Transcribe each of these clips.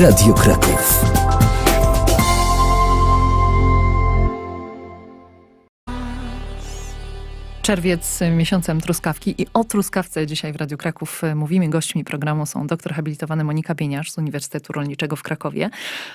Radio Kraków. Czerwiec miesiącem truskawki i o truskawce dzisiaj w Radiu Kraków mówimy. Gośćmi programu są doktor habilitowany Monika Bieniarz z Uniwersytetu Rolniczego w Krakowie,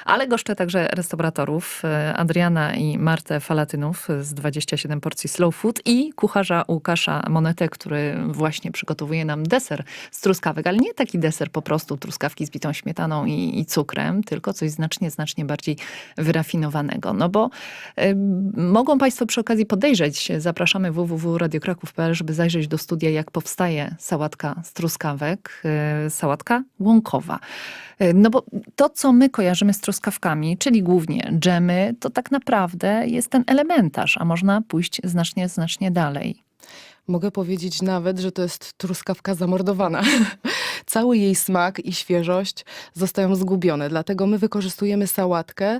ale goszczę także restauratorów y, Adriana i Martę Falatynów z 27 porcji Slow Food i kucharza Łukasza Monetę, który właśnie przygotowuje nam deser z truskawek, ale nie taki deser po prostu truskawki z bitą śmietaną i, i cukrem, tylko coś znacznie, znacznie bardziej wyrafinowanego. No bo y, mogą Państwo przy okazji podejrzeć, zapraszamy www.radiokraków.pl, żeby zajrzeć do studia, jak powstaje sałatka z truskawek, y, sałatka łąkowa. Y, No bo to, co my kojarzymy z truskawkami, czyli głównie dżemy, to tak naprawdę jest ten elementarz, a można pójść znacznie, znacznie dalej. Mogę powiedzieć nawet, że to jest truskawka zamordowana. Cały jej smak i świeżość zostają zgubione. Dlatego my wykorzystujemy sałatkę,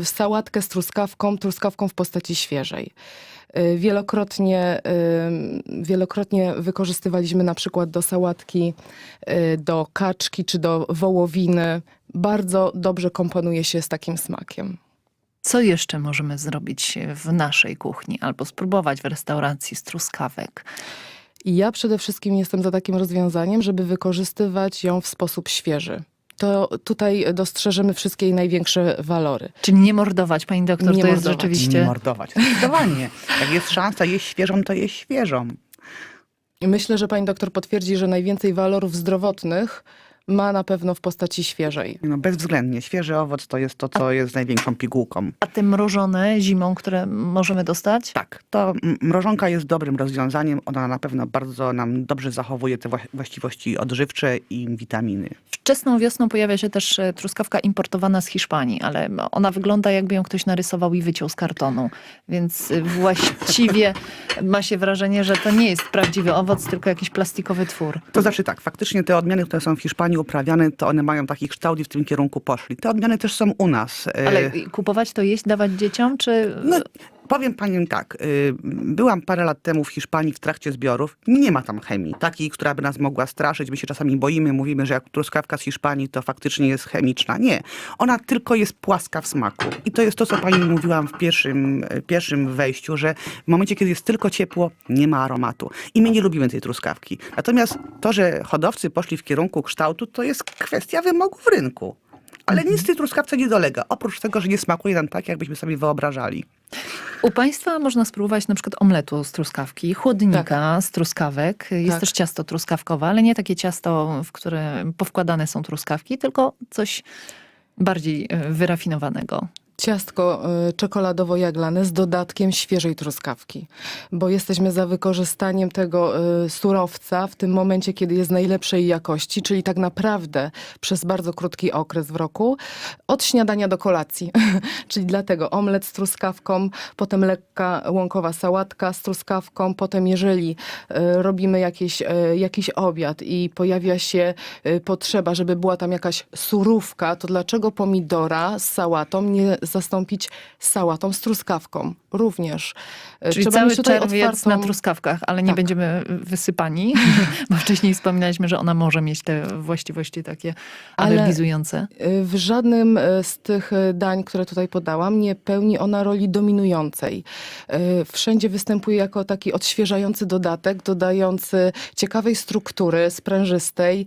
y, sałatkę z truskawką, truskawką w postaci świeżej. Y, Wielokrotnie, y, wielokrotnie wykorzystywaliśmy na przykład do sałatki, do kaczki czy do wołowiny. Bardzo dobrze komponuje się z takim smakiem. Co jeszcze możemy zrobić w naszej kuchni albo spróbować w restauracji z truskawek? I ja przede wszystkim jestem za takim rozwiązaniem, żeby wykorzystywać ją w sposób świeży. To tutaj dostrzeżemy wszystkie jej największe walory. Czyli nie mordować, pani doktor, Nie to jest mordować. Nie rzeczywiście... mordować. Zdecydowanie. Jak jest szansa jeść świeżą, to jeść świeżą. Myślę, że pani doktor potwierdzi, że najwięcej walorów zdrowotnych ma na pewno w postaci świeżej. No, bezwzględnie. Świeży owoc to jest to, co jest największą pigułką. A te mrożone zimą, które możemy dostać? Tak, to mrożonka jest dobrym rozwiązaniem. Ona na pewno bardzo nam dobrze zachowuje te wła- właściwości odżywcze i witaminy. Wczesną wiosną pojawia się też e, truskawka importowana z Hiszpanii, ale ona wygląda jakby ją ktoś narysował i wyciął z kartonu. Więc e, właściwie ma się wrażenie, że to nie jest prawdziwy owoc, tylko jakiś plastikowy twór. To znaczy tak, faktycznie te odmiany, które są w Hiszpanii uprawiane, to one mają taki kształt i w tym kierunku poszli. Te odmiany też są u nas. Ale kupować to jeść, dawać dzieciom, czy... No, powiem pani tak, y, byłam parę lat temu w Hiszpanii w trakcie zbiorów. Nie ma tam chemii, takiej, która by nas mogła straszyć. My się czasami boimy, mówimy, że jak truskawka z Hiszpanii, to faktycznie jest chemiczna. Nie, ona tylko jest płaska w smaku. I to jest to, co pani mówiłam w pierwszym, y, pierwszym wejściu, że w momencie, kiedy jest tylko ciepło, nie ma aromatu. I my nie lubimy tej truskawki. Natomiast to, że hodowcy poszli w kierunku kształtu, to jest kwestia wymogów rynku. Ale nic tej truskawce nie dolega, oprócz tego, że nie smakuje nam tak, jakbyśmy sobie wyobrażali. U Państwa można spróbować na przykład omletu z truskawki, chłodnika z truskawek. Jest Tak. też ciasto truskawkowe, ale nie takie ciasto, w które powkładane są truskawki, tylko coś bardziej e, wyrafinowanego. Ciastko y, czekoladowo-jaglane z dodatkiem świeżej truskawki, bo jesteśmy za wykorzystaniem tego y, surowca w tym momencie, kiedy jest najlepszej jakości, czyli tak naprawdę przez bardzo krótki okres w roku, od śniadania do kolacji. czyli dlatego omlet z truskawką, potem lekka łąkowa sałatka z truskawką, potem jeżeli y, robimy jakieś, jakiś obiad i pojawia się potrzeba, żeby była tam jakaś surówka, to dlaczego pomidora z sałatą nie zastąpić sałatą z truskawką? Również. Y, Czyli Trzeba cały czerwiec otwartą- na truskawkach, ale nie Tak. będziemy wysypani, bo wcześniej wspominaliśmy, że ona może mieć te właściwości takie Ale- alergizujące. Y, W żadnym y, z tych y, dań, które tutaj podałam, nie pełni ona roli dominującej. Wszędzie występuje jako taki odświeżający dodatek, dodający ciekawej struktury, sprężystej.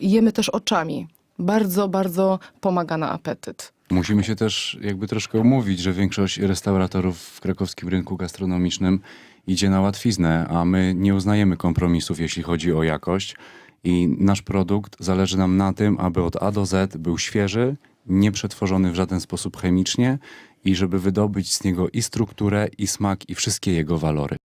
Jemy też oczami. Bardzo, bardzo pomaga na apetyt. Musimy się też jakby troszkę umówić, że większość restauratorów w krakowskim rynku gastronomicznym idzie na łatwiznę, a my nie uznajemy kompromisów, jeśli chodzi o jakość. I nasz produkt zależy nam na tym, aby od A do Z był świeży, nie przetworzony w żaden sposób chemicznie i żeby wydobyć z niego i strukturę, i smak, i wszystkie jego walory.